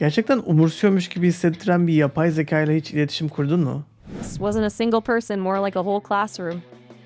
Gerçekten umursuyormuş gibi hissettiren bir yapay zeka ile hiç iletişim kurdun mu? This wasn't a single person, more like a whole classroom.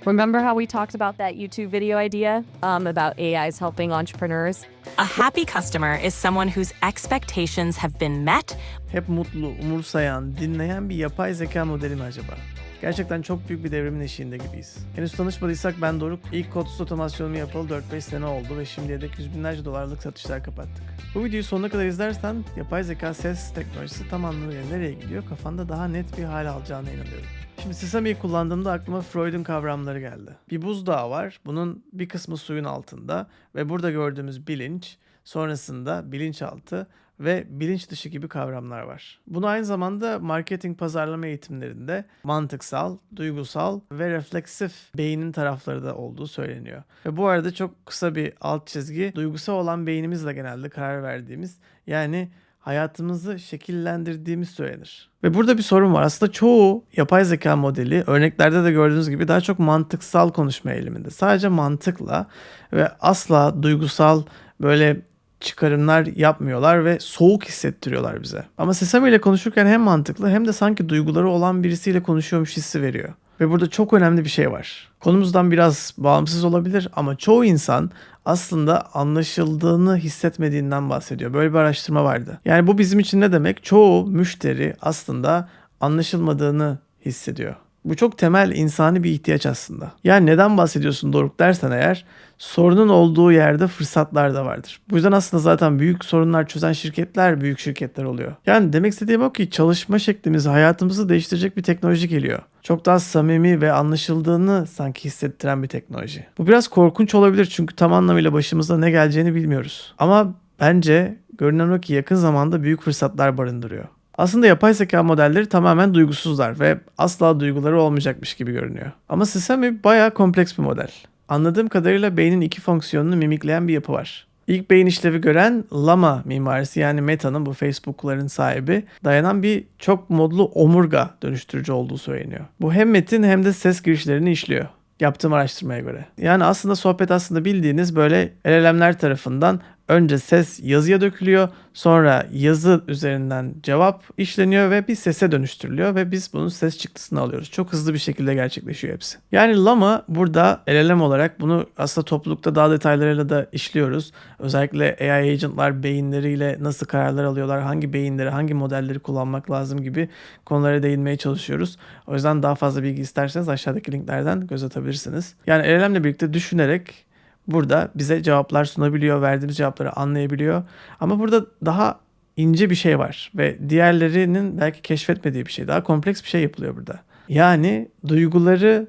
Remember how we talked about that YouTube video idea um, about AIs helping entrepreneurs? A happy customer is someone whose expectations have been met Hep mutlu, umursayan, dinleyen bir yapay zeka modeli mi acaba? Gerçekten çok büyük bir devrimin eşiğinde gibiyiz. Henüz tanışmadıysak ben Doruk. İlk kodsuz otomasyonumu yapalı 4-5 sene oldu ve şimdiye dek yüz binlerce dolarlık satışlar kapattık. Bu videoyu sonuna kadar izlersen yapay zeka ses teknolojisi tam anlamıyla nereye gidiyor kafanda daha net bir hal alacağına inanıyorum. Şimdi Sesame'yi kullandığımda aklıma Freud'un kavramları geldi. Bir buzdağı var. Bunun bir kısmı suyun altında ve burada gördüğümüz bilinç, sonrasında bilinçaltı ve bilinç dışı gibi kavramlar var. Bunu aynı zamanda marketing pazarlama eğitimlerinde mantıksal, duygusal ve refleksif beynin tarafları da olduğu söyleniyor. Ve bu arada çok kısa bir alt çizgi duygusal olan beynimizle genelde karar verdiğimiz yani hayatımızı şekillendirdiğimiz söylenir. Ve burada bir sorun var. Aslında çoğu yapay zeka modeli örneklerde de gördüğünüz gibi daha çok mantıksal konuşma eğiliminde. Sadece mantıkla ve asla duygusal böyle çıkarımlar yapmıyorlar ve soğuk hissettiriyorlar bize. Ama Sesame ile konuşurken hem mantıklı hem de sanki duyguları olan birisiyle konuşuyormuş hissi veriyor. Ve burada çok önemli bir şey var. Konumuzdan biraz bağımsız olabilir ama çoğu insan aslında anlaşıldığını hissetmediğinden bahsediyor. Böyle bir araştırma vardı. Yani bu bizim için ne demek? Çoğu müşteri aslında anlaşılmadığını hissediyor. Bu çok temel insani bir ihtiyaç aslında. Yani neden bahsediyorsun Doruk dersen eğer sorunun olduğu yerde fırsatlar da vardır. Bu yüzden aslında zaten büyük sorunlar çözen şirketler büyük şirketler oluyor. Yani demek istediğim o ki çalışma şeklimizi hayatımızı değiştirecek bir teknoloji geliyor. Çok daha samimi ve anlaşıldığını sanki hissettiren bir teknoloji. Bu biraz korkunç olabilir çünkü tam anlamıyla başımıza ne geleceğini bilmiyoruz. Ama bence görünen o ki yakın zamanda büyük fırsatlar barındırıyor. Aslında yapay zeka modelleri tamamen duygusuzlar ve asla duyguları olmayacakmış gibi görünüyor. Ama Sesame bayağı kompleks bir model. Anladığım kadarıyla beynin iki fonksiyonunu mimikleyen bir yapı var. İlk beyin işlevi gören Llama mimarisi yani Meta'nın bu Facebook'ların sahibi dayanan bir çok modlu omurga dönüştürücü olduğu söyleniyor. Bu hem metin hem de ses girişlerini işliyor yaptığım araştırmaya göre. Yani aslında sohbet aslında bildiğiniz böyle LLM'ler tarafından önce ses yazıya dökülüyor, sonra yazı üzerinden cevap işleniyor ve bir sese dönüştürülüyor ve biz bunun ses çıktısını alıyoruz. Çok hızlı bir şekilde gerçekleşiyor hepsi. Yani Llama burada LLM olarak bunu aslında toplulukta daha detaylarıyla da işliyoruz. Özellikle AI agentlar beyinleriyle nasıl kararlar alıyorlar, hangi beyinleri, hangi modelleri kullanmak lazım gibi konulara değinmeye çalışıyoruz. O yüzden daha fazla bilgi isterseniz aşağıdaki linklerden göz atabilirsiniz. Yani LLM ile birlikte düşünerek burada bize cevaplar sunabiliyor, verdiğimiz cevapları anlayabiliyor. Ama burada daha ince bir şey var ve diğerlerinin belki keşfetmediği bir şey. Daha kompleks bir şey yapılıyor burada. Yani duyguları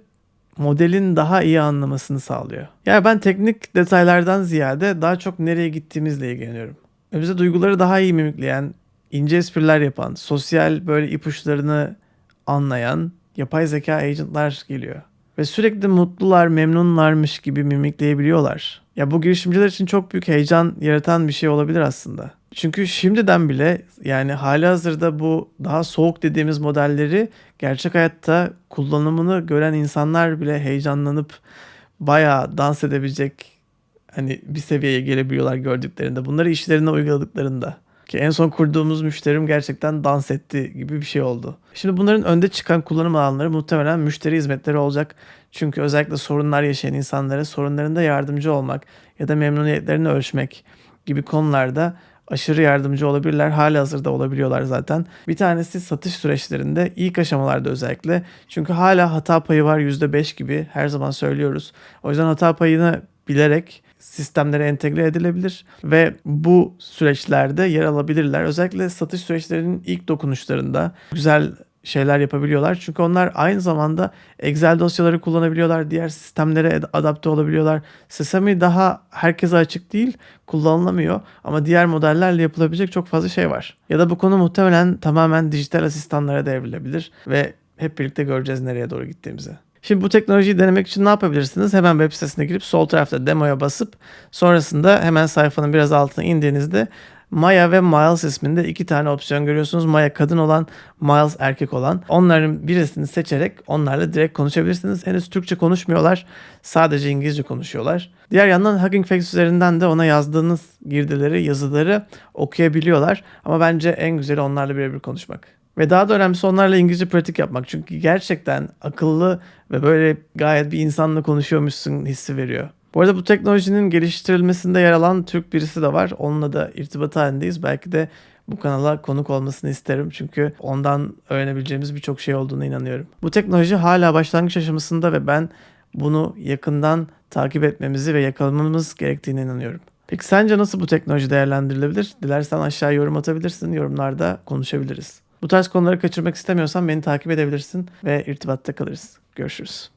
modelin daha iyi anlamasını sağlıyor. Yani ben teknik detaylardan ziyade daha çok nereye gittiğimizle ilgileniyorum. Ve bize duyguları daha iyi mimikleyen, ince espriler yapan, sosyal böyle ipuçlarını anlayan yapay zeka agentlar geliyor ve sürekli mutlular, memnunlarmış gibi mimikleyebiliyorlar. Ya bu girişimciler için çok büyük heyecan yaratan bir şey olabilir aslında. Çünkü şimdiden bile yani hali hazırda bu daha soğuk dediğimiz modelleri gerçek hayatta kullanımını gören insanlar bile heyecanlanıp bayağı dans edebilecek hani bir seviyeye gelebiliyorlar gördüklerinde. Bunları işlerine uyguladıklarında. Ki en son kurduğumuz müşterim gerçekten dans etti gibi bir şey oldu. Şimdi bunların önde çıkan kullanım alanları muhtemelen müşteri hizmetleri olacak. Çünkü özellikle sorunlar yaşayan insanlara sorunlarında yardımcı olmak ya da memnuniyetlerini ölçmek gibi konularda aşırı yardımcı olabilirler. Hali hazırda olabiliyorlar zaten. Bir tanesi satış süreçlerinde ilk aşamalarda özellikle. Çünkü hala hata payı var %5 gibi her zaman söylüyoruz. O yüzden hata payını bilerek sistemlere entegre edilebilir ve bu süreçlerde yer alabilirler. Özellikle satış süreçlerinin ilk dokunuşlarında güzel şeyler yapabiliyorlar. Çünkü onlar aynı zamanda Excel dosyaları kullanabiliyorlar. Diğer sistemlere adapte olabiliyorlar. Sesame daha herkese açık değil, kullanılamıyor. Ama diğer modellerle yapılabilecek çok fazla şey var. Ya da bu konu muhtemelen tamamen dijital asistanlara devrilebilir ve hep birlikte göreceğiz nereye doğru gittiğimizi. Şimdi bu teknolojiyi denemek için ne yapabilirsiniz? Hemen web sitesine girip sol tarafta demoya basıp sonrasında hemen sayfanın biraz altına indiğinizde Maya ve Miles isminde iki tane opsiyon görüyorsunuz. Maya kadın olan, Miles erkek olan. Onların birisini seçerek onlarla direkt konuşabilirsiniz. Henüz Türkçe konuşmuyorlar. Sadece İngilizce konuşuyorlar. Diğer yandan Hugging Face üzerinden de ona yazdığınız girdileri, yazıları okuyabiliyorlar. Ama bence en güzeli onlarla birebir konuşmak. Ve daha da önemlisi onlarla İngilizce pratik yapmak. Çünkü gerçekten akıllı ve böyle gayet bir insanla konuşuyormuşsun hissi veriyor. Bu arada bu teknolojinin geliştirilmesinde yer alan Türk birisi de var. Onunla da irtibat halindeyiz. Belki de bu kanala konuk olmasını isterim. Çünkü ondan öğrenebileceğimiz birçok şey olduğuna inanıyorum. Bu teknoloji hala başlangıç aşamasında ve ben bunu yakından takip etmemizi ve yakalamamız gerektiğine inanıyorum. Peki sence nasıl bu teknoloji değerlendirilebilir? Dilersen aşağı yorum atabilirsin. Yorumlarda konuşabiliriz. Bu tarz konuları kaçırmak istemiyorsan beni takip edebilirsin ve irtibatta kalırız. Görüşürüz.